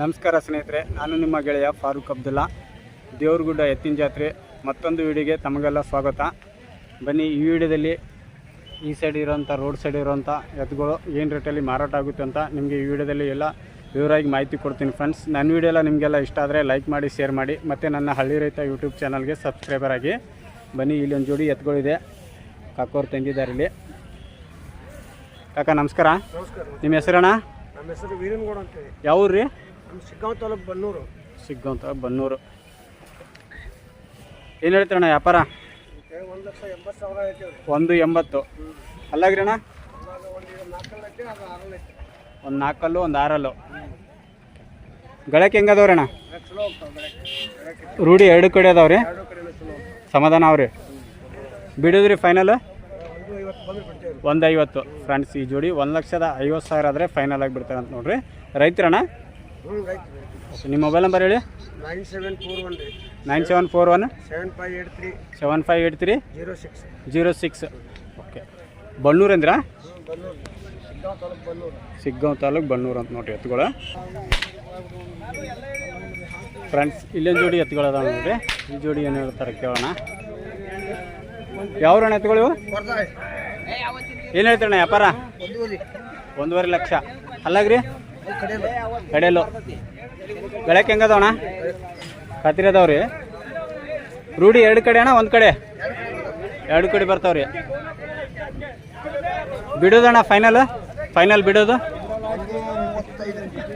ನಮಸ್ಕಾರ ಸ್ನೇಹಿತರೆ ನಾನು ನಿಮ್ಮ ಗೆಳೆಯ ಫಾರೂಕ್ ಅಬ್ದುಲ್ಲಾ. ದೇವ್ರಗುಡ್ಡ ಎತ್ತಿನ ಜಾತ್ರೆ ಮತ್ತೊಂದು ವಿಡಿಯೋಗೆ ತಮಗೆಲ್ಲ ಸ್ವಾಗತ. ಬನ್ನಿ ಈ ವಿಡಿಯೋದಲ್ಲಿ ಈ ಸೈಡ್ ಇರೋಂಥ ರೋಡ್ ಸೈಡ್ ಇರೋಂಥ ಎತ್ತುಗಳು ಏನು ರೇಟಲ್ಲಿ ಮಾರಾಟ ಆಗುತ್ತೆ ಅಂತ ನಿಮಗೆ ಈ ವಿಡಿಯೋದಲ್ಲಿ ಎಲ್ಲ ವಿವರವಾಗಿ ಮಾಹಿತಿ ಕೊಡ್ತೀನಿ ಫ್ರೆಂಡ್ಸ್ ನನ್ನ ವಿಡಿಯೋ ಎಲ್ಲ ನಿಮಗೆಲ್ಲ ಇಷ್ಟ ಆದರೆ ಲೈಕ್ ಮಾಡಿ ಶೇರ್ ಮಾಡಿ ಮತ್ತು ನನ್ನ ಹಳ್ಳಿ ರೈತ ಯೂಟ್ಯೂಬ್ ಚಾನಲ್ಗೆ ಸಬ್ಸ್ಕ್ರೈಬರ್ ಆಗಿ ಬನ್ನಿ. ಇಲ್ಲಿ ಒಂದು ಜೋಡಿ ಎತ್ತುಗಳಿದೆ ಕಾಕೋರು ತಂದಿದ್ದಾರೆ ಇಲ್ಲಿ. ಕಾಕ ನಮಸ್ಕಾರ. ನಮಸ್ಕಾರ. ನಿಮ್ಮ ಹೆಸರಣ್ಣ? ನಮ್ಮ ಹೆಸರು ವೀರನಗೌಡ ಅಂತೇಳಿ ಯಾವ ರೀ ನಮ್ಮ ಶಿಗ್ಗಾಂವ್ ತಾಲೂಕು ಬನ್ನೂರು. ಸಿಗ್ಗಂತ ಬನ್ನೂರು. ಏನು ಹೇಳ್ತೀರಣ್ಣ ವ್ಯಾಪಾರ? ಒಂದು ಲಕ್ಷ ಎಂಬತ್ತು ಸಾವಿರ ಐತೆ ಒಂದು ಎಂಬತ್ತು. ಅಲ್ಲಾಗ್ರಿ ಅಣ್ಣ ಒಂದು ನಾಲ್ಕಲ್ಲಿ ಒಂದು ಆರಲ್ಲು. ಗಳಕ್ಕೆ ಹೆಂಗದವ್ರಿ ಅಣ್ಣ ರೂಢಿ ಎರಡು ಕಡೆ ಅದಾವ್ರಿ? ಸಮಾಧಾನ ಅವ್ರಿ? ಬಿಡೋದ್ರಿ ಫೈನಲ್ ಒಂದು ಐವತ್ತು ಫ್ರೆಂಡ್ಸ್ ಈ ಜೋಡಿ ಒಂದು ಲಕ್ಷದ ಐವತ್ತು ಸಾವಿರ ಆದರೆ ಫೈನಲ್ ಆಗಿ ಬಿಡ್ತಾರೆ ಅಂತ ನೋಡ್ರಿ. ರೈತರಣ್ಣ ನಿಮ್ಮ ಮೊಬೈಲ್ ನಂಬರ್ ಹೇಳಿ? ನೈನ್ ಸೆವೆನ್ ಫೋರ್ ಒನ್ ರೀ nine seven four one seven five eight three seven five eight three zero six zero six okay Bannur ಅಂದ್ರಾ? ಸಿಗ್ಗಾಂವ್ ತಾಲೂಕು ಬಣ್ಣೂರು ಅಂತ ನೋಡಿ ಎತ್ತುಗಳ ಫ್ರೆಂಡ್ಸ್ ಇಲ್ಲೊಂದು ಜೋಡಿ ಎತ್ತುಗಳ ಅದಾವ ನೋಡ್ರಿ ಈ ಜೋಡಿ ಏನು ಹೇಳ್ತಾರೆ ಕೇಳೋಣ. ಯಾವ್ರಣ್ಣ ಎತ್ತುಗಳು ಇವು? ಬರ್ತಾವೆ ಏನು ಹೇಳ್ತಾರಣ್ಣ ವ್ಯಾಪಾರ? ಒಂದೂವರೆ ಲಕ್ಷ. ಅಲ್ಲಾಗ್ರಿ? ಕಡೆಯಲ್ಲ. ಬೆಳಕ್ಕೆ ಖಾತ್ರಿ ಅದಾವ್ರಿ ರೂಢಿ ಎರಡು ಕಡೆ ಅಣ್ಣ, ಒಂದು ಕಡೆ. ಎರಡು ಕಡೆ ಬರ್ತಾವ್ರಿ. ಬಿಡೋದಣ್ಣ ಫೈನಲ್ ಫೈನಲ್ ಬಿಡೋದು?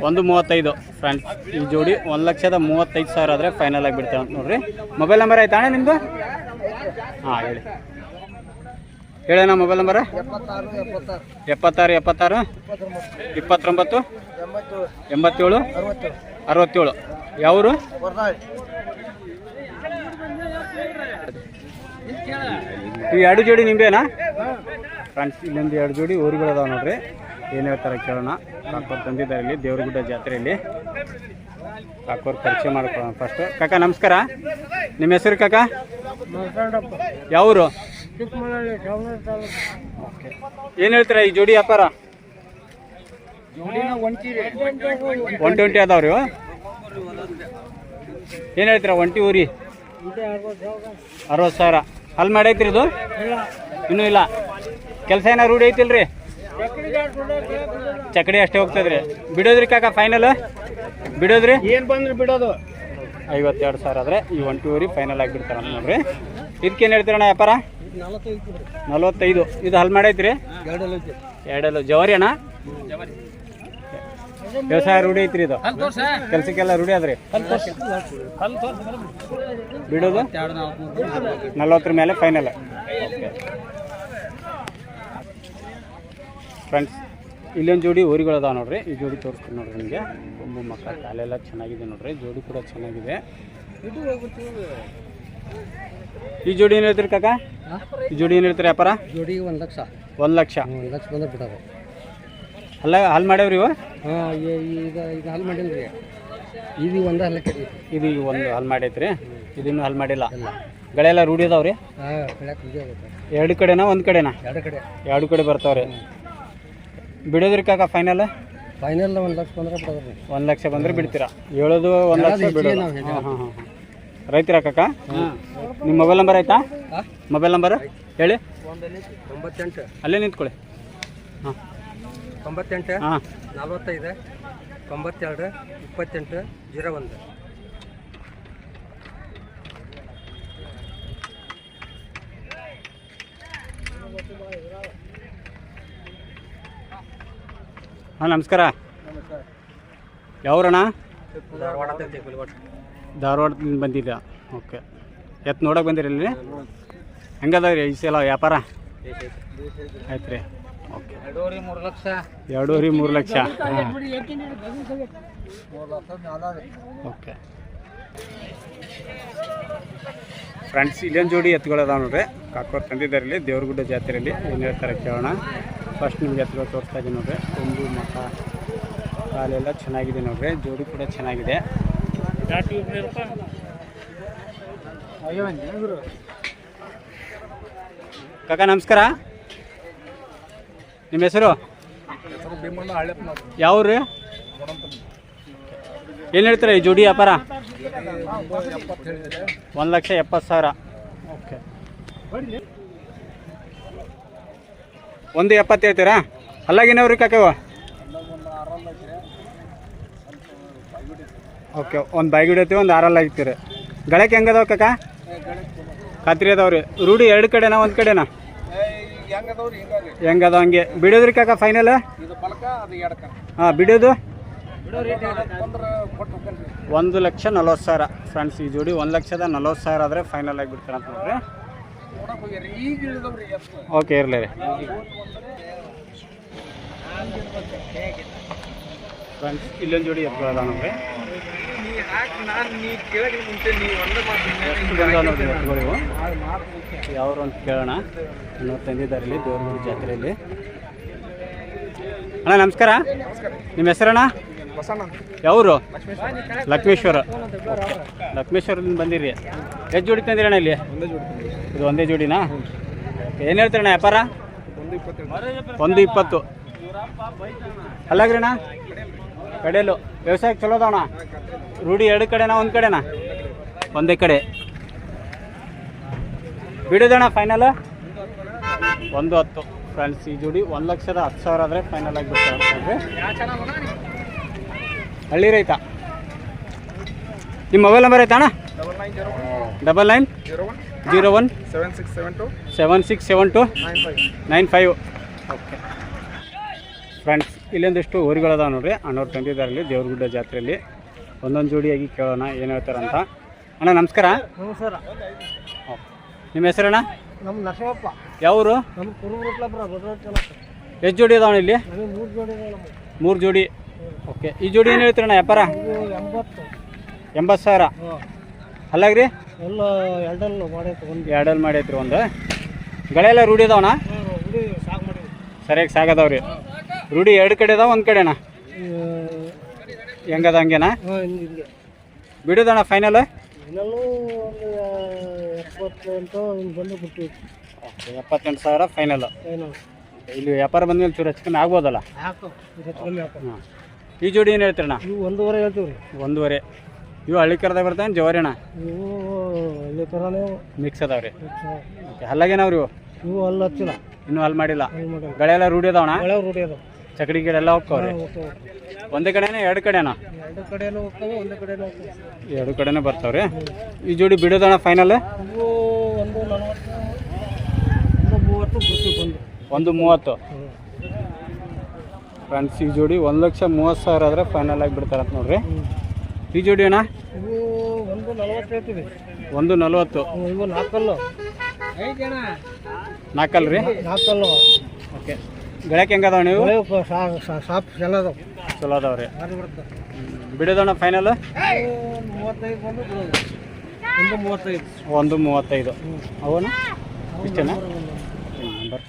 ಒಂದು ಮೂವತ್ತೈದು ಫ್ರೆಂಡ್ಸ್ ಈ ಜೋಡಿ ಒಂದು ಲಕ್ಷದ ಮೂವತ್ತೈದು ಸಾವಿರ ಆದರೆ ಫೈನಲ್ ಆಗಿ ಬಿಡ್ತೇವೆ ನೋಡ್ರಿ. ಮೊಬೈಲ್ ನಂಬರ್ ಆಯ್ತಾ ಅಣ್ಣ ನಿಮ್ಮದು ಹಾಂ, ಹೇಳಿ. ಹೇಳಣ್ಣ ಮೊಬೈಲ್ ನಂಬರ್ ಎಪ್ಪತ್ತಾರು ಎಪ್ಪತ್ತಾರು. ಇಪ್ಪತ್ತೊಂಬತ್ತು. ಎಂಬತ್ತೇಳು? ಅರವತ್ತೇಳು. ಯಾವರು? ಈ ಎರಡು ಜೋಡಿ ನಿಂಬೆನಾ ಫ್ರೆಂಡ್ಸ್ ಇಲ್ಲೊಂದು ಎರಡು ಜೋಡಿ ಊರುಗಳು ಅದಾವ ನೋಡ್ರಿ. ಏನು ಹೇಳ್ತಾರೆ ಕೇಳೋಣ. ಕಾಕೋರ್ ತಂದಿದ್ದಾರೆ ಇಲ್ಲಿ ದೇವ್ರಗುಡ್ಡ ಜಾತ್ರೆಯಲ್ಲಿ. ಕಾಕೋರ್ ಪರಿಚಯ ಮಾಡ್ಕೊಳ್ಳೋಣ ಫಸ್ಟ್ ಕಾಕ ನಮಸ್ಕಾರ. ನಿಮ್ಮ ಹೆಸರು ಕಾಕ? ಯಾವರು? ಏನು ಹೇಳ್ತೀರಾ ಈ ಜೋಡಿ ವ್ಯಾಪಾರ? ಒನ್ ಟ್ವೆಂಟಿ ಅದಾವ್ರಿ ಏನ್ ಏನು ಹೇಳ್ತೀರಾ ಒಂಟಿ ಊರಿ? ಅರವತ್ತು ಸಾವಿರ. ಅಲ್ಲಿ ಮಾಡೈತ್ರಿ ಇದು? ಇನ್ನೂ ಇಲ್ಲ. ಕೆಲಸ ಏನಾರು ರೂಢಿ ಐತಿಲ್ರಿ. ಚಕಡಿ ಅಷ್ಟೇ ಹೋಗ್ತದ್ರಿ. ಬಿಡೋದ್ರಿ ಕಾಕ ಫೈನಲ್ ಬಿಡೋದ್ರಿ? ಏನ್ ಬಂದ್ರಿ ಬಿಡೋದು? ಐವತ್ತೆರಡು ಸಾವಿರ ಆದರೆ ಈ ಒಂಟೂವರೆ ಫೈನಲ್ ಆಗಿಬಿಡ್ತಾರ ನೋಡ್ರಿ ಇದಕ್ಕೇನು ಹೇಳ್ತೀರಣ್ಣ ವ್ಯಾಪಾರ? ನಲವತ್ತೈದು. ಇದು ಹಲ್ ಮಾಡೈತ್ರಿ ಎರಡಲ್ಲೂ ಜವರಿ ಎರಡಲ್ಲ. ಜವಾರಿ ಅಣ್ಣ? ವ್ಯವಸಾಯ ರೂಢಿ ಐತ್ರಿ ಇದು. ಕೆಲ್ಸಕ್ಕೆಲ್ಲ ರೂಢಿ ಅದ್ರಿ ಬಿಡೋದು? ನಲ್ವತ್ತರ ಮೇಲೆ ಫೈನಲ್ ಫ್ರೆಂಡ್ಸ್ ಇಲ್ಲೊಂದು ಜೋಡಿ ಊರಿಗಳು ಅದಾವ ನೋಡ್ರಿ. ಈ ಜೋಡಿ ತೋರಿಸ್ತೀನಿ ನೋಡ್ರಿ ನಿಮಗೆ. ಕೊಂಬು ಮಕ್ಕ ಕಾಲೆಲ್ಲ ಚೆನ್ನಾಗಿದೆ ನೋಡ್ರಿ. ಜೋಡಿ ಕೂಡ ಚೆನ್ನಾಗಿದೆ. ಈ ಜೋಡಿ ಏನು ಹೇಳ್ತೀರಿ ಕಾಕ? ಈ ಜೋಡಿ ಏನು ಹೇಳ್ತೀರಿ ವ್ಯಾಪಾರ? ಜೋಡಿ ಒಂದು ಲಕ್ಷ. ಒಂದು ಲಕ್ಷ. ಒಂದು ಲಕ್ಷ ಬಂದ್ರೆ ಬಿಡೋದು. ಅಲ್ಲ ಹಾಲು ಮಾಡ್ಯಾವ್ರಿ ಇವ? ಹಾಂ ಈಗ ಈಗ ಹಾಲು ಮಾಡಿಲ್ಲ ರೀ ಇದು ಒಂದು ಹಲ್ಲಕ್ಕೆ ಇದು ಈಗ ಒಂದು ಹಾಲು ಮಾಡೈತ್ರಿ? ಇದನ್ನು ಹಾಲು ಮಾಡಿಲ್ಲ? ಗಳೆಲ್ಲ ರೂಢಿ ಅದಾವ್ರಿ? ಹಾಂ ಬೆಳಕ್ಕೆ ಎರಡು ಕಡೆನಾ ಒಂದು ಕಡೆನಾ? ಎರಡು ಕಡೆ. ಎರಡು ಕಡೆ ಬರ್ತಾವ್ರಿ. ಬಿಡೋದ್ರಿ ಕಾಕ ಫೈನಲ್ ಫೈನಲ್ ಒಂದು ಲಕ್ಷ ಬಂದ್ರೆ ಒಂದು ಲಕ್ಷ ಬಂದ್ರೆ ಬಿಡ್ತೀರಾ? ಹೇಳೋದು ಒಂದು ಲಕ್ಷ ಬಿಡೋ ಬಿಡೋದು. ಹಾಂ ಹಾಂ ಹಾಂ ರೈತರ ಕಾಕ? ನಿಮ್ಮ ಮೊಬೈಲ್ ನಂಬರ್ ಆಯ್ತಾ? ಮೊಬೈಲ್ ನಂಬರ್ ಹೇಳಿ. ಅಲ್ಲೇ ನಿಂತ್ಕೊಳ್ಳಿ. ಹಾಂ. ತೊಂಬತ್ತೆಂಟು ಹಾಂ. ನಲ್ವತ್ತೈದು ತೊಂಬತ್ತೆರಡು ಇಪ್ಪತ್ತೆಂಟು ಜೀರೋ ಒಂದು. ಹಾಂ ನಮಸ್ಕಾರ. ಯಾವ್ರಣ್ಣ? ಧಾರವಾಡದಿಂದ ಬಂದಿದ್ದ ಓಕೆ. ಎತ್ತು ನೋಡೋಕೆ ಬಂದಿರಲಿ ಹೆಂಗದ ರೀ ಈ ಸಲ ವ್ಯಾಪಾರ? ಆಯ್ತು ರೀ ಎರಡೂವರೆ ಮೂರು ಲಕ್ಷ. ಓಕೆ. ಫ್ರೆಂಡ್ಸ್ ಇಲ್ಲೊಂದು ಜೋಡಿ ಎತ್ಕೊಳ್ಳೋದಾವ ನೋಡ್ರಿ. ಕಾಕೋರ್ ತಂದಿದ್ದಾರೆ ಇಲ್ಲಿ ದೇವ್ರಗುಡ್ಡ ಜಾತ್ರೆಯಲ್ಲಿ. ಏನು ಹೇಳ್ತಾರೆ ಕೇಳೋಣ. ಫಸ್ಟ್ ನಿಮ್ಗೆ ಎತ್ತುಗಳು ತೋರಿಸ್ತಾ ಇದ್ದೀನಿ ನೋಡ್ರಿ. ತುಂಬು ಮಠ ಕಾಲೆಲ್ಲ ಚೆನ್ನಾಗಿದೆ ನೋಡ್ರಿ. ಜೋಡಿ ಕೂಡ ಚೆನ್ನಾಗಿದೆ. ಕಾಕ ನಮಸ್ಕಾರ. ನಿಮ್ಮ ಹೆಸರು? ಯಾವ್ರಿ ಏನು ಹೇಳ್ತೀರಾ ಈ ಜೋಡಿ ವ್ಯಾಪಾರ? ಒಂದು ಲಕ್ಷ ಎಪ್ಪತ್ತು ಸಾವಿರ. ಓಕೆ. ಒಂದು ಎಪ್ಪತ್ತು ಹೇಳ್ತೀರಾ? ಅಲ್ಲಾಗಿನವ್ರಿ ಕಾಕವ ಓಕೆ ಒಂದು ಬೈಗುಡಿ ಐತಿ ಒಂದು ಆರಲ್ಲಿ ಆಗ್ತೀರಿ ಗಳಕ್ಕೆ ಹೆಂಗದವ ಕಾಕ? ಖಾತ್ರಿ ಅದಾವ್ರಿ. ರೂಢಿ ಎರಡು ಕಡೆನಾ ಒಂದು ಕಡೆನಾ? ಹೆಂಗದ ಹಂಗೆ? ಬಿಡೋದ್ರಿ ಕಾಕ ಫೈನಲ್ ಹಾಂ ಬಿಡೋದು? ಒಂದು ಲಕ್ಷ ನಲ್ವತ್ತು ಸಾವಿರ. ಫ್ರೆಂಡ್ಸ್ ಈ ಜೋಡಿ ಒಂದು ಲಕ್ಷದ ನಲ್ವತ್ತು ಸಾವಿರ ಆದರೆ ಫೈನಲ್ ಆಗಿ ಬಿಡ್ತಾರೆ ಅಂತ ನೋಡ್ರಿ ಓಕೆ ಇರಲಿ ರೀ. ಫ್ರೆಂಡ್ಸ್ ಇಲ್ಲೊಂದು ಜೋಡಿ ಎತ್ಕೊಳ್ಳೋದ ನೋಡ್ರಿ ಎಷ್ಟು ಬಂದಾವ ನೋಡ್ರಿ ಎತ್ತುಗಳಿವು ಯಾವ್ರು ಅಂತ ಕೇಳೋಣ. ಇನ್ನೂ ತಂದಿದ್ದಾರೆ ಇಲ್ಲಿ ದೇವ್ರಗುಡಿ ಜಾತ್ರೆಯಲ್ಲಿ. ಅಣ್ಣ ನಮಸ್ಕಾರ. ನಿಮ್ಮ ಹೆಸರಣ್ಣ? ಯಾವರು? ಲಕ್ಷ್ಮೇಶ್ವರ. ಲಕ್ಷ್ಮೇಶ್ವರದಿಂದ ಬಂದಿರಿ. ಎಷ್ಟು ಜೋಡಿ ತಂದಿರಣ್ಣ ಇಲ್ಲಿ? ಇದು ಒಂದೇ ಜೋಡಿನಾ? ಏನು ಹೇಳ್ತೀರಣ್ಣ ವ್ಯಾಪಾರ? ಒಂದು ಇಪ್ಪತ್ತು. ಅಲ್ಲಾಗ್ರಣ್ಣ? ಕಡೆಯಲು ವ್ಯವಸಾಯಕ್ಕೆ ಚಲೋ ಅದಾವಣ ರೂಢಿ ಎರಡು ಕಡೆನಾ ಒಂದು ಕಡೆನಾ? ಒಂದೇ ಕಡೆ. ಬಿಡೋದಣ್ಣ ಫೈನಲ್ ಒಂದು ಹತ್ತು. ಫ್ರೆಂಡ್ಸ್ ಈ ಜೋಡಿ ಒಂದು ಲಕ್ಷದ ಹತ್ತು ಸಾವಿರ ಆದರೆ ಫೈನಲ್ ಆಗಿ ಹಳ್ಳಿ ರೈತ. ನಿಮ್ಮ ಮೊಬೈಲ್ ನಂಬರ್ ಐತಾ ಅಣ್ಣ double nine zero one seven six seven two seven six seven two nine five ಇಲ್ಲೊಂದಿಷ್ಟು ಊರುಗಳದಾವ ನೋಡ್ರಿ. ಅಣ್ಣವ್ರು ತಂದಿದ್ದಾರೆ ಇಲ್ಲಿ ದೇವ್ರಗುಡ್ಡ ಜಾತ್ರೆಯಲ್ಲಿ ಒಂದೊಂದು ಜೋಡಿಯಾಗಿ ಕೇಳೋಣ ಏನು ಹೇಳ್ತಾರಂತ ಅಣ್ಣ ನಮಸ್ಕಾರ. ನಮಸ್ಕಾರ. ನಿಮ್ಮ ಹೆಸರಣ್ಣ? ನಮ್ಮ ನರಸಿಂಹಪ್ಪ. ಯಾವರು ನಮ್ಮ ಎಷ್ಟು ಜೋಡಿ ಅದಾವ ಇಲ್ಲಿ? ಮೂರು ಜೋಡಿ ಓಕೆ ಈ ಜೋಡಿ ಏನು ಹೇಳ್ತೀರಣ್ಣ ವ್ಯಾಪಾರ? ಎಂಬತ್ತು. ಸಾವಿರ. ಅಲ್ಲಾಗ್ರಿ? ಎಲ್ಲ ಎರಡಲ್ಲಿ ಮಾಡೈತೆ ಒಂದು. ಎರಡಲ್ಲಿ ಮಾಡೈತ್ರಿ ಒಂದು. ಗಳೆಲ್ಲ ರೂಢಿ ಅದಾವಣ್ಣ ಸರಿಯಾಗಿ ಸಾಗದವ್ರಿ. ರೂಢಿ ಎರಡು ಕಡೆ ಅದಾವ ಒಂದು ಕಡೆನಾ? ಹೆಂಗದ ಹಂಗೇನಾ? ಬಿಡೋದಣ್ಣ ಫೈನಲ್ ಎಪ್ಪತ್ತೆಂಟು ಸಾವಿರ ಫೈನಲ್ ಇಲ್ಲಿ ವ್ಯಾಪಾರ ಬಂದ್ಮೇಲೆ ಚೂರು ಹೆಚ್ಚು ಕಮ್ಮಿ ಆಗ್ಬೋದಲ್ಲ? ಹಾಂ. ಈ ಜೋಡಿ ಏನು ಹೇಳ್ತೀರಣ್ಣ? ಒಂದೂವರೆ ಹೇಳ್ತೀವಿ ಒಂದೂವರೆ. ಇವು ಹಳ್ಳಿ ಕರ್ದಾಗ ಬರ್ತಾನೆ ಜವಾರಿ ಅಣ್ಣ ಇವು. ಇಲ್ಲಿ ಥರನೇ ಮಿಕ್ಸ್ ಅದಾವ್ರಿ ಓಕೆ ಹಲ್ಲಾಗೇನವ್ರಿ ಇವು? ಇವು ಅಲ್ಲಿ ಹಚ್ಚಿಲ್ಲ. ಇನ್ನೂ ಅಲ್ಲಿ ಮಾಡಿಲ್ಲ. ಗಳೆಲ್ಲ ರೂಢಿ ಅದಾವಣ್ಣ? ರೂಢಿ ಅದು ಚಕಡಿ ಗಿಡ ಎಲ್ಲ ಹೋಗ್ತಾವ್ರಿ. ಹೋಗ್ತವೆ ಒಂದೇ ಕಡೆನೇ ಎರಡು ಕಡೆನಾ? ಎರಡು ಕಡೆನೂ ಹೋಗ್ತವೆ ಒಂದೇ ಕಡೆನೂ ಹೋಗ್ತವೆ. ಎರಡು ಕಡೆನೇ ಬರ್ತಾವ್ರಿ. ಈ ಜೋಡಿ ಬಿಡೋದಣ್ಣ ಫೈನಲ್ ಇವು ಒಂದು ನಲವತ್ತು ಒಂದು ಮೂವತ್ತು ಬಿಟ್ಟು ಬಂದು. ಒಂದು ಮೂವತ್ತು? ಫ್ರೆಂಡ್ಸ್ ಈ ಜೋಡಿ ಒಂದು ಲಕ್ಷ ಮೂವತ್ತು ಸಾವಿರ ಆದರೆ ಫೈನಲ್ ಆಗಿ ಬಿಡ್ತಾರಂತ ನೋಡ್ರಿ. ಈ ಜೋಡಿ ಅಣ್ಣ? ಇವು ಒಂದು ನಲವತ್ತು ಹೇಳ್ತೀವಿ. ಒಂದು ನಲ್ವತ್ತು. ಹ್ಞೂ, ಇವು ನಾಲ್ಕಲ್ಲು. ನಾಲ್ಕಲ್ ರೀ ನಾಲ್ಕಲ್ಲು. ಓಕೆ ಗಳಕ್ಕೆ ಹೆಂಗದಾವ ನೀವು? ಸಾಪ್ ಎಲ್ಲ ಅದಾವೆ. ಚಲೋ ಯಾರು ಬರುತ್ತೆ ಬಿಡೋದಣ್ಣ ಫೈನಲ್ ಒಂದು ಮೂವತ್ತೈದು. ಒಂದು ಮೂವತ್ತೈದು. ಒಂದು ಮೂವತ್ತೈದು ಅವನು? ಇಷ್ಟೇನಾ? ನಂಬರ್.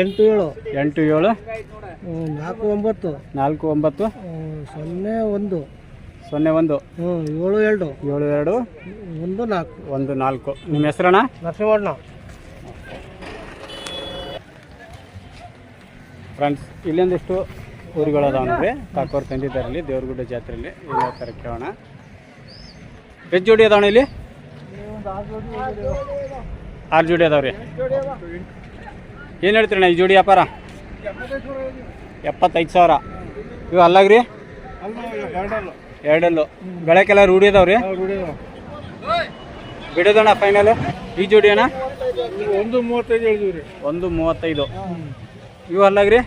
ಎಂಟು ಏಳು. ಎಂಟು ಏಳು? ನಾಲ್ಕು ಒಂಬತ್ತು. ನಾಲ್ಕು ಒಂಬತ್ತು? ಸೊನ್ನೆ ಒಂದು. ಸೊನ್ನೆ ಒಂದು? ಏಳು ಎರಡು. ಏಳು ಎರಡು? ಒಂದು ನಾಲ್ಕು. ಒಂದು ನಾಲ್ಕು. ನಿಮ್ಮ ಹೆಸರಣ್ಣ? ನರಸಿಂಹಣ್ಣ. ಫ್ರೆಂಡ್ಸ್ ಇಲ್ಲೊಂದಿಷ್ಟು ಊರುಗಳದಾವ ನೋಡ್ರಿ. ಕಾಕೋರ್ ತಂದಿದ್ದಾರೆ ಇಲ್ಲಿ ದೇವ್ರಗುಡ್ಡ ಜಾತ್ರೆಯಲ್ಲಿ. ಎಲ್ಲ ಥರ ಕೇಳೋಣ. ಎಷ್ಟು ಜೋಡಿ ಅದಾವಣ ಇಲ್ಲಿ? ಆರು ಜೋಡಿ ಅದಾವ್ರಿ. ಏನು ಹೇಳ್ತೀರಣ್ಣ ಈ ಜೋಡಿ ವ್ಯಾಪಾರ? ಎಪ್ಪತ್ತೈದು ಸಾವಿರ. ಇವು ಅಲ್ಲಾಗ್ರಿ? ಎರಡಲ್ಲು. ಬೆಳಕೆಲ್ಲ ರೂಢಿ ಅದಾವ್ರಿ ಬಿಡೋದಣ್ಣ ಫೈನಲ್ ಈ ಜೋಡಿ ಅಣ್ಣ? ಒಂದು ಮೂವತ್ತೈದು ಒಂದು ಮೂವತ್ತೈದು. ಇವು ಅಲ್ಲಾಗ್ರಿ?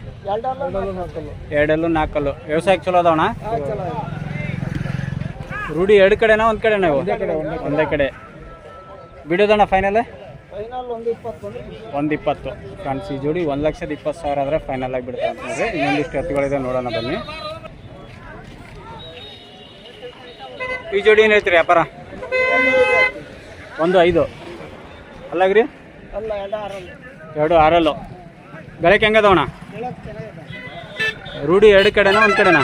ಎರಡೆಲ್ಲೂ ನಾಲ್ಕಲ್ಲು. ವ್ಯವಸಾಯಕ್ಕೆ ಚಲೋ ಅದಾವಣ ರೂಢಿ ಎರಡು ಕಡೆನಾ ಒಂದು ಕಡೆನಾ ಇವು? ಒಂದೇ ಕಡೆ ಬಿಡೋದಣ್ಣ ಫೈನಲ್ ಒಂದು ಇಪ್ಪತ್ತು. ಫ್ರೆಂಡ್ಸ್ ಈ ಜೋಡಿ ಒಂದು ಲಕ್ಷದ ಇಪ್ಪತ್ತು ಸಾವಿರ ಆದರೆ ಫೈನಲ್ ಆಗಿ ಬಿಡ್ತಾರೆ ಇನ್ನೊಂದಿಷ್ಟು ಎತ್ತುಗಳಿದೆ ನೋಡೋಣ ಬನ್ನಿ. ಈ ಜೋಡಿ ಏನು ಹೇಳ್ತೀರಿ ವ್ಯಾಪಾರ? ಒಂದು ಐದು. ಅಲ್ಲಾಗ್ರಿ? ಎರಡು ಆರಲ್ಲು. ಗಳಕ್ಕೆ ಹೆಂಗದವಣ ರೂಢಿ ಎರಡು ಕಡೆನಾ ಒಂದು ಕಡೆನಾ?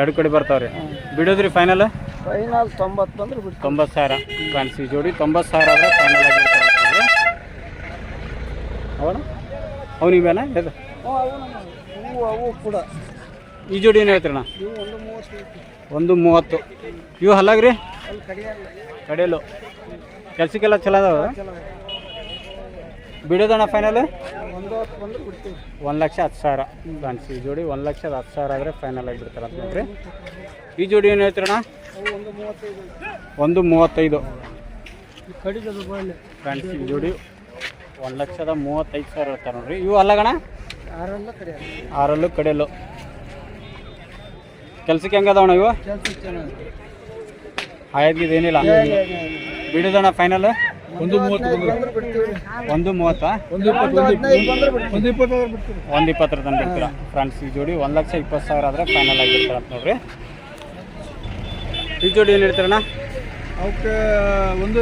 ಎರಡು ಕಡೆ ಬರ್ತಾವ್ರಿ. ಬಿಡೋದ್ರಿ ಫೈನಲ್ ಫೈನಲ್ ತೊಂಬತ್ತು ಬಿಟ್ಟು ತೊಂಬತ್ತು ಸಾವಿರ. ಫ್ಯಾನ್ಸಿ ಜೋಡಿ ತೊಂಬತ್ತು ಸಾವಿರ ಆದರೆ ಫೈನಲ್ ಆಗಿ ಅವಣ ಅವನಿವೇನ ಇದು ಅವು ಅವು ಕೂಡ. ಈ ಜೋಡಿ ಏನು ಹೇಳ್ತೀರಣ್ಣ? ಒಂದು ಮೂವತ್ತು ಇವು ಹಲ್ಲಾಗ್ರಿ? ಕಡಿಯಲ್ಲ. ಕಡೆಯಲು ಕೆಲ್ಸಕ್ಕೆಲ್ಲ ಚಲೋ ಅದಾವ? ಬಿಡೋದಣ್ಣ ಫೈನಲ್ ಒಂದು ಲಕ್ಷ ಹತ್ತು ಸಾವಿರ. ಫ್ರೆಂಡ್ಸ್ ಈ ಜೋಡಿ ಒಂದು ಲಕ್ಷದ ಹತ್ತು ಸಾವಿರ ಆದರೆ ಫೈನಲ್ ಆಗಿಬಿಡ್ತಾರೆ ಅಂತ ನೋಡ್ರಿ. ಈ ಜೋಡಿ ಏನು ಹೇಳ್ತೀರಣ್ಣ? ಒಂದು ಮೂವತ್ತೈದು. ಫ್ರೆಂಡ್ಸ್ ಈ ಜೋಡಿ ಒಂದು ಲಕ್ಷದ ಮೂವತ್ತೈದು ಸಾವಿರ ಹೇಳ್ತಾರೆ ನೋಡ್ರಿ. ಇವು ಅಲ್ಲಗಣ ಆರಲ್ಲೂ ಕಡೆಯಲ್ಲೂ. ಕೆಲ್ಸಕ್ಕೆ ಹೆಂಗದವಣ ಇವು? ಆಯ್ತು ಏನಿಲ್ಲ. ಬಿಡೋದಣ್ಣ ಫೈನಲ್ ಒಂದು ಮೂವತ್ತು ಒಂದು ಮೂವತ್ತಾ? ಒಂದು ಒಂದು ಇಪ್ಪತ್ತು ಒಂದು ಇಪ್ಪತ್ತಾದ್ರೆ ಇಪ್ಪತ್ತರ ತನಕ ಬಿಡ್ತೀರಾ? ಫ್ರೆಂಡ್ಸ್ ಈ ಜೋಡಿ ಒಂದು ಲಕ್ಷ ಇಪ್ಪತ್ತು ಸಾವಿರ ಆದರೆ ಫೈನಲ್ ಆಗಿರ್ತಾರೆ ಅಂತ ನೋಡ್ರಿ. ಈ ಜೋಡಿ ಏನು ಹೇಳ್ತೀರಣ್ಣ? ಅವಕ್ಕೆ ಒಂದು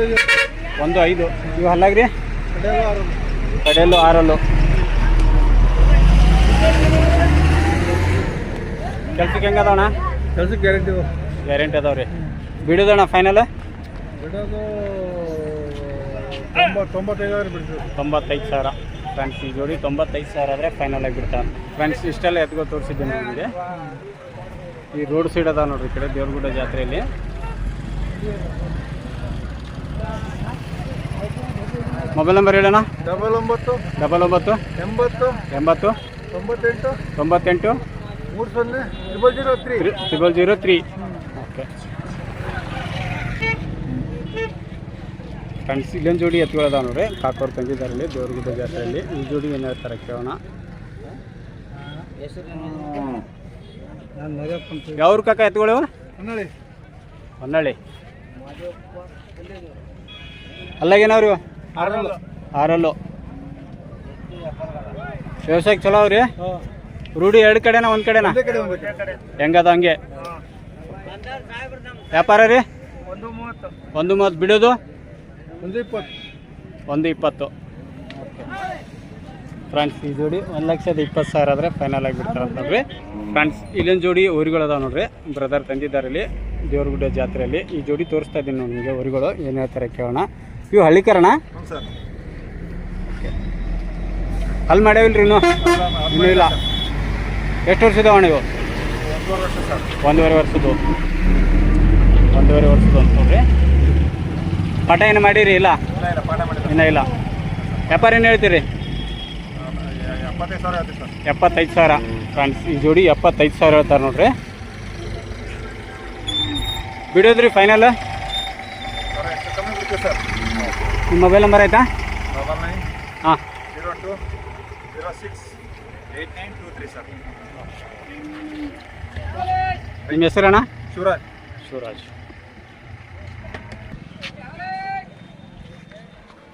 ಒಂದು ಐದು. ಇವು ಹಲ್ಲಾಗ್ರಿ? ಕಡೆಯಲ್ಲೂ ಆರು. ಕಡೆಯಲ್ಲು ಆರಲ್ಲು. ಕೆಲ್ಸಕ್ಕೆ ಹೆಂಗದ ಅಣ್ಣ ಕೆಲ್ಸಕ್ಕೆ ಗ್ಯಾರಂಟಿ ಗ್ಯಾರಂಟಿ ಅದಾವ್ರಿ. ಬಿಡೋದಣ್ಣ ಫೈನಲ್ ಬಿಡೋದು ತೊಂಬತ್ತು ತೊಂಬತ್ತೈದಾದ್ರೆ ಬಿಡ್ತೀವಿ. ತೊಂಬತ್ತೈದು ಸಾವಿರ. ಫ್ರೆಂಡ್ಸ್ ಈ ಜೋಡಿ ತೊಂಬತ್ತೈದು ಸಾವಿರ ಆದರೆ ಫೈನಲ್ ಆಗಿ ಬಿಡ್ತಾರೆ. ಫ್ರೆಂಡ್ಸ್ ಇಷ್ಟೆಲ್ಲ ಎತ್ಕೋ ತೋರಿಸಿದ್ದೀನಿ ನಿಮಗೆ. ಈ ರೋಡ್ ಸೈಡ್ ಅದ ನೋಡ್ರಿ ಈ ಕಡೆ ದೇವ್ರಗುಡ್ಡ ಜಾತ್ರೆಯಲ್ಲಿ ಮೊಬೈಲ್ ನಂಬರ್ ಹೇಳೋಣ ಡಬಲ್ ಒಂಬತ್ತು. ಡಬಲ್ ಒಂಬತ್ತು. ಎಂಬತ್ತು. ಎಂಬತ್ತು. ತೊಂಬತ್ತೆಂಟು. ತೊಂಬತ್ತೆಂಟು. ಮೂರು ಸೊನ್ನೆ. Triple zero three triple zero three okay friends ಇಲ್ಲೊಂದು ಜೋಡಿ ಎತ್ತುಗಳದ ನೋಡ್ರಿ. ಕಾಕೋರು ತಂದಿದ್ದಾರಲ್ಲಿ ದೇವ್ರಗುಡ್ಡ ಜಾತ್ರೆಯಲ್ಲಿ. ಈ ಜೋಡಿ ಏನು ಹೇಳ್ತಾರೆ ಕೇಳೋಣ. ಯಾವ ಯಾವ್ರ ಕಾಕ ಎತ್ತುಗಳು? ಹೊನ್ನಳಿ. ಹೊನ್ನಳ್ಳಿ ಅಲ್ಲಾಗೇನವ್ರಿ ಆರಲ್ಲ. ವ್ಯವಸಾಯಕ್ಕೆ ಚಲೋ ಅವ್ರಿ? ರೂಢಿ ಎರಡು ಕಡೆನಾ ಒಂದು ಕಡೆನಾ? ಹೆಂಗದ ಹಂಗೆ ವ್ಯಾಪಾರ ರೀ? ಒಂದು ಮೂವತ್ತು. ಬಿಡೋದು? ಒಂದು ಇಪ್ಪತ್ತು. ಒಂದು ಇಪ್ಪತ್ತು. ಫ್ರೆಂಡ್ಸ್ ಈ ಜೋಡಿ ಒಂದು ಲಕ್ಷದ ಇಪ್ಪತ್ತು ಸಾವಿರ ಆದರೆ ಫೈನಲ್ ಆಗಿಬಿಡ್ತಾರೆ ಅಂತ ನೋಡ್ರಿ. ಫ್ರೆಂಡ್ಸ್ ಇಲ್ಲೊಂದು ಜೋಡಿ ಊರುಗಳು ಅದಾವ ನೋಡ್ರಿ. ಬ್ರದರ್ ತಂದಿದ್ದಾರೆ ಇಲ್ಲಿ ದೇವ್ರಗುಡ್ಡ ಜಾತ್ರೆಯಲ್ಲಿ. ಈ ಜೋಡಿ ತೋರಿಸ್ತಾ ಇದ್ದೀನಿ ನೋಡಿ ನಿಮಗೆ ಊರುಗಳು ಏನು ಹೇಳ್ತಾರೆ ಕೇಳೋಣ. ಇವು ಹಳ್ಳಿಕರಣ? ಅಲ್ಲಿ ಮಾಡ್ಯಾವಿಲ್ರಿ ಇನ್ನೂ? ಇನ್ನೂ ಇಲ್ಲ. ಎಷ್ಟು ವರ್ಷದ ನೀವು ಒಂದೂವರೆ ವರ್ಷ ಸರ್. ಒಂದೂವರೆ ವರ್ಷದ್ದು. ಒಂದೂವರೆ ವರ್ಷದ್ದು ಅಂತ ನೋಡ್ರಿ. ಪಾಠ ಏನು ಮಾಡಿರಿ? ಇಲ್ಲ. ಇಲ್ಲ ಇಲ್ಲ ಪಾಠ ಮಾಡಿಲ್ಲ ಇನ್ನೂ ಇಲ್ಲ. ವ್ಯಾಪಾರ ಏನು ಹೇಳ್ತೀರಿ? ಎಪ್ಪತ್ತೈದು ಸಾವಿರ ಫ್ರೆಂಡ್ಸ್ ಈ ಜೋಡಿ ಎಪ್ಪತ್ತೈದು ಸಾವಿರ ಹೇಳ್ತಾರೆ ನೋಡ್ರಿ. ಬಿಡೋದ್ರಿ ಫೈನಲ್ ಸರ್ ಎಷ್ಟು ಕಮ್ಮಿ ಬಿಡ್ತೀವಿ ಸರ್? ನಿಮ್ಮ ಮೊಬೈಲ್ ನಂಬರ್ ಆಯ್ತಾ? ಹಾಂ. Zero two zero six eight nine two ನಿಮ್ಮ ಹೆಸರಣ್ಣ ಶಿವರಾಜ್. ಶಿವರಾಜ್.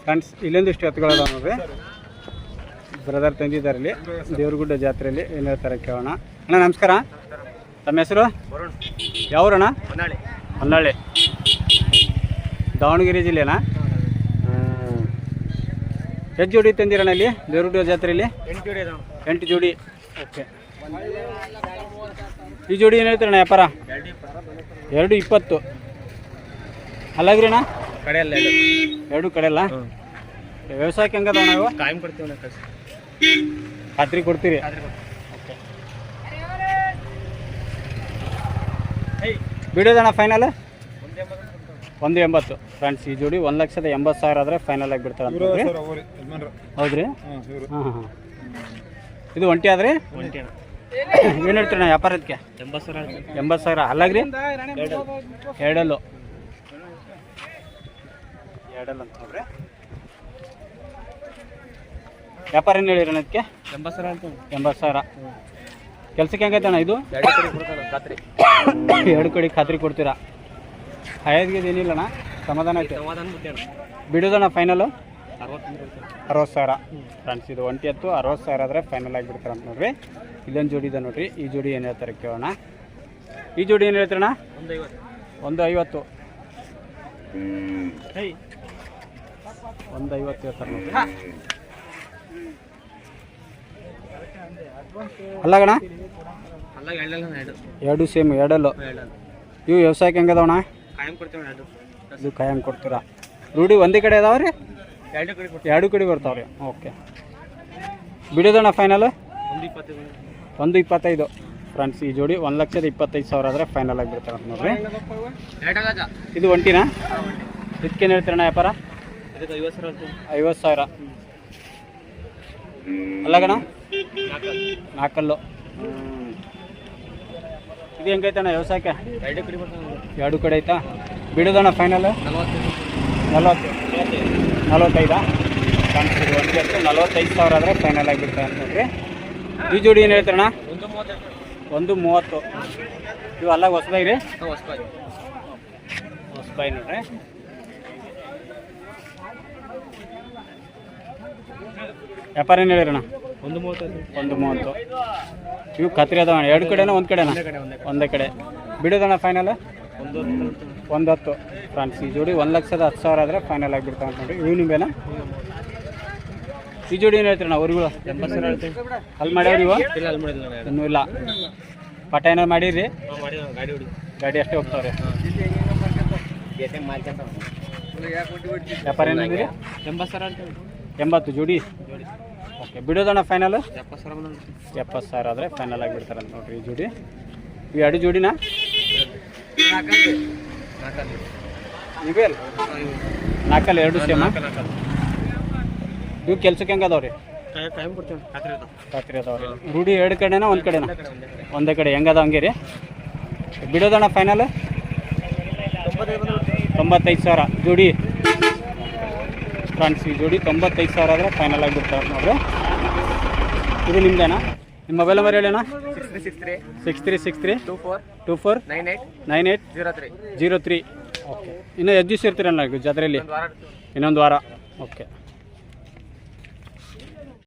ಫ್ರೆಂಡ್ಸ್ ಇಲ್ಲೊಂದಿಷ್ಟು ಎತ್ತುಗಳದಾವ ನೋಡ್ರಿ. ಬ್ರದರ್ ತಂದಿದ್ದಾರೆ ಇಲ್ಲಿ ದೇವ್ರಗುಡ್ಡ ಜಾತ್ರೆಯಲ್ಲಿ ಏನು ಹೇಳ್ತಾರೆ ಕೇಳೋಣ. ಅಣ್ಣ ನಮಸ್ಕಾರ. ತಮ್ಮ ಹೆಸರು? ವರುಣ್ ಯಾವ್ರಣ್ಣ? ಹೊನ್ನಾಳಿ. ಹೊನ್ನಾಳಿ ದಾವಣಗೆರೆ ಜಿಲ್ಲೆನಾ? ಎಷ್ಟು ಜೋಡಿ ತಂದಿರಣ್ಣ ಇಲ್ಲಿ ದೇವ್ರಗುಡ್ಡ ಜಾತ್ರೆಯಲ್ಲಿ? ಎಂಟು ಜೋಡಿ. ಓಕೆ. ಈ ಜೋಡಿ ಏನು ಹೇಳ್ತೀರಣ್ಣ ವ್ಯಾಪಾರ? ಎರಡು ಇಪ್ಪತ್ತು. ಅಲ್ಲಾಗ್ರಿಣ್ಣ ಕಡೆಯಲ್ಲ ಎರಡು ಕಡೆ ಅಲ್ಲ? ವ್ಯವಸಾಯಕ್ಕೆ ಹೆಂಗದ ನಾವು? ಕಾಯಂ ಕೊಡ್ತೀವಿ ನಾವು ಖಾತ್ರಿ ಕೊಡ್ತೀರಿ? ಬಿಡೋದಣ್ಣ ಫೈನಲ್ ಒಂದು ಎಂಬತ್ತು ಫ್ರೆಂಡ್ಸ್ ಈ ಜೋಡಿ ಒಂದು ಲಕ್ಷದ ಎಂಬತ್ತು ಸಾವಿರ ಆದರೆ ಫೈನಲ್ ಆಗಿ ಬಿಡ್ತಾರೆ ಹೌದ್ರಿ? ಹಾಂ ಹಾಂ ಇದು ಒಂಟಿ ಆದ್ರಿ? ಏನು ಹೇಳ್ತೀರಣ್ಣ ವ್ಯಾಪಾರಕ್ಕೆ? ಎಂಬತ್ತು ಸಾವಿರ ಎಂಬತ್ತು ಸಾವಿರ. ಅಲ್ಲಾಗ್ರಿ? ಎರಡಲ್ಲು. ಎರಡಲ್ಲ. ಅಂತ ನೋಡ್ರಿ ವ್ಯಾಪಾರ ಏನು ಹೇಳಿರಿ ಅದಕ್ಕೆ? ಎಂಬತ್ತು ಸಾವಿರ ಅಂತ ಎಂಬತ್ತು ಸಾವಿರ. ಕೆಲ್ಸಕ್ಕೆ ಹೆಂಗೈತೆ ಅಣ್ಣ ಇದು? ಎರಡು ಕಡೆ ಕೊಡ್ತಾರೆ ಖಾತ್ರಿ. ಎರಡು ಕಡೆ ಖಾತ್ರಿ ಕೊಡ್ತೀರಾ. ಹಳೇದ್ಗೆ ಏನಿಲ್ಲ ಅಣ್ಣ ಸಮಾಧಾನ ಆಯ್ತು ಬಿಡೋದಣ್ಣ ಫೈನಲು ಅರವತ್ತು ಸಾವಿರ. ಫ್ರೆಂಡ್ಸ್ ಇದು ಒಂಟಿ ಹತ್ತು ಅರವತ್ತು ಸಾವಿರ ಆದರೆ ಫೈನಲ್ ಆಗಿಬಿಡ್ತಾರೆ ಅಂತ ನೋಡ್ರಿ. ಇಲ್ಲೊಂದು ಜೋಡಿ ಇದೆ ನೋಡ್ರಿ. ಈ ಜೋಡಿ ಏನು ಹೇಳ್ತಾರೆ ಕೇಳೋಣ. ಈ ಜೋಡಿ ಏನು ಹೇಳ್ತೀರಣ್ಣ? ಒಂದು ಐವತ್ತು ಒಂದು ಐವತ್ತು. ಹೈ ಒಂದು ಐವತ್ತು ಹೇಳ್ತಾರೆ ನೋಡ್ರಿ. ಅಲ್ಲಗಣ ಎರಡು. ಸೇಮ್ ಎರಡಲ್ಲು. ಇವು ವ್ಯವಸಾಯಕ್ಕೆ ಹೆಂಗದವಣ ಇದು ಕಾಯಂ ಕೊಡ್ತೀರಾ? ರೂಢಿ ಒಂದೇ ಕಡೆ ಅದಾವ ರೀ? ಎರಡು ಕಡೆ ಕೊಡ್ತೀವಿ. ಎರಡು ಕಡೆ ಬರ್ತಾವ್ರಿ ಓಕೆ. ಬಿಡೋದಣ್ಣ ಫೈನಲ್ ಒಂದು ಇಪ್ಪತ್ತೈದು. ಫ್ರೆಂಡ್ಸ್ ಈ ಜೋಡಿ ಒಂದು ಲಕ್ಷದ ಇಪ್ಪತ್ತೈದು ಸಾವಿರ ಆದರೆ ಫೈನಲ್ ಆಗಿ ಬಿಡ್ತಾರೆ ನೋಡ್ರಿ. ಇದು ಒಂಟಿನಾ? ಇದಕ್ಕೇನು ಹೇಳ್ತೀರಣ್ಣ ವ್ಯಾಪಾರ? ಐವತ್ತು ಸಾವಿರ ಐವತ್ತು ಸಾವಿರ. ಅಲ್ಲಗಣ ನಾಲ್ಕಲ್ಲು ಇದು ಹೆಂಗೈತಣ್ಣ ವ್ಯವಸಾಯಕ್ಕೆ? ಎರಡು ಕಡೆ ಐತಾ ಬಿಡೋದಣ್ಣ ಫೈನಲ್ ನಲವತ್ತೈದು. ನಲ್ವತ್ತು. ನಲ್ವತ್ತೈದಾ? ಒಂದು ನಲ್ವತ್ತೈದು ಸಾವಿರ ಆದರೆ ಫೈನಲ್ ಆಗಿ ಬಿಡ್ತಾರೆ ಅಂತ ನೋಡ್ರಿ ಈ ಜೋಡಿ ಏನು ಹೇಳ್ತಾರಣ್ಣ? ಒಂದು ಮೂವತ್ತು. ಇವು ಅಲ್ಲ ಹೊಸದಾಗಿ ರೀ? ಹಾಂ ಹೊಸಪಾಯಿ ಹೊಸಬಾಯಿ ನೋಡ್ರಿ. ವ್ಯಾಪಾರ ಏನು ಹೇಳಿರಣ್ಣ ಒಂದು ಮೂವತ್ತೈದು. ಒಂದು ಮೂವತ್ತು. ಇವು ಕತ್ರಿ ಅದಾವ ಎರಡು ಕಡೆನಾ ಒಂದು ಕಡೆನಾ? ಒಂದೇ ಕಡೆ ಒಂದೇ ಒಂದೇ ಕಡೆ. ಬಿಡೋದಣ್ಣ ಫೈನಲ್ ಒಂದು ಒಂದು ಹತ್ತು ಫ್ರಾನ್ಸ್ ಈ ಜೋಡಿ ಒಂದು ಲಕ್ಷದ ಹತ್ತು ಸಾವಿರ ಆದರೆ ಫೈನಲ್ ಆಗಿಬಿಡ್ತಾವೆ ಅಂತ ನೋಡಿ ಇವು ನಿಂಬೇನಾ? ಈ ಜೋಡಿ ಏನು ಹೇಳ್ತೀರಣ್ಣ ಅವ್ರಿಗೂ ಎಂಬತ್ತು ಸಾವಿರ ಹೇಳ್ತೀನಿ ಅಲ್ಲಿ ಮಾಡ್ಯಾವ್ರಿ ಇವು ಇನ್ನೂ ಇಲ್ಲ. ಪಟ ಏನಾರು ಮಾಡಿರಿ ಗಾಡಿ ಅಷ್ಟೇ ಹೋಗ್ತಾವ್ರಿ. ವ್ಯಾಪಾರ ಏನಿದೆ ಎಂಬತ್ತು ಸಾವಿರ ಎಂಬತ್ತು ಜೋಡಿ. ಓಕೆ ಬಿಡೋದಣ್ಣ ಫೈನಲ್ ಎಪ್ಪತ್ತು ಸಾವಿರ ಬಂದು ಎಪ್ಪತ್ತು ಸಾವಿರ ಆದರೆ ಫೈನಲ್ ಆಗಿಬಿಡ್ತಾರೆ ಅಂತ ನೋಡ್ರಿ ಈ ಜೋಡಿ. ಇವು ಎರಡು ಜೋಡಿನಾ? ಇವೇ ಅಲ್ಲ ನಾಲ್ಕಲ್ಲಿ ಎರಡು ಸೇಮ? ಇವು ಕೆಲ್ಸಕ್ಕೆ ಹೆಂಗೆ ಅದಾವ್ರಿ? ಖಾತ್ರಿ ಅದಾವ ರಾತ್ರಿ ಅದಾವ್ರಿ. ರೂಢಿ ಎರಡು ಕಡೆನಾ ಒಂದು ಕಡೆನಾ? ಕಡೆ ಒಂದೇ ಕಡೆ. ಹೆಂಗೆ ಅದಾವ ಹೆಂಗದ ಹಂಗೆ ರೀ ಬಿಡೋದಣ್ಣ ಫೈನಲ್ ತೊಂಬತ್ತೈದು ಸಾವಿರ. ಜೋಡಿ ಫ್ರೆಂಡ್ಸ್ ಈ ಜೋಡಿ ತೊಂಬತ್ತೈದು ಸಾವಿರ ಆದರೆ ಫೈನಲ್ ಆಗಿಬಿಡ್ತಾರೆ ನೋಡ್ರಿ. ಇದು ನಿಮ್ದೇನಾ? ನಿಮ್ಮ ಮೊಬೈಲ್ ನಂಬರ್ ಹೇಳಿ ಅಣ್ಣ six three six three two four two four nine eight nine eight zero three zero three okay ಇನ್ನೂ ಎದ್ದು ಸೇರ್ತೀರಲ್ಲ ಜಾತ್ರೆಯಲ್ಲಿ. ಇನ್ನೊಂದು ವಾರ. ಓಕೆ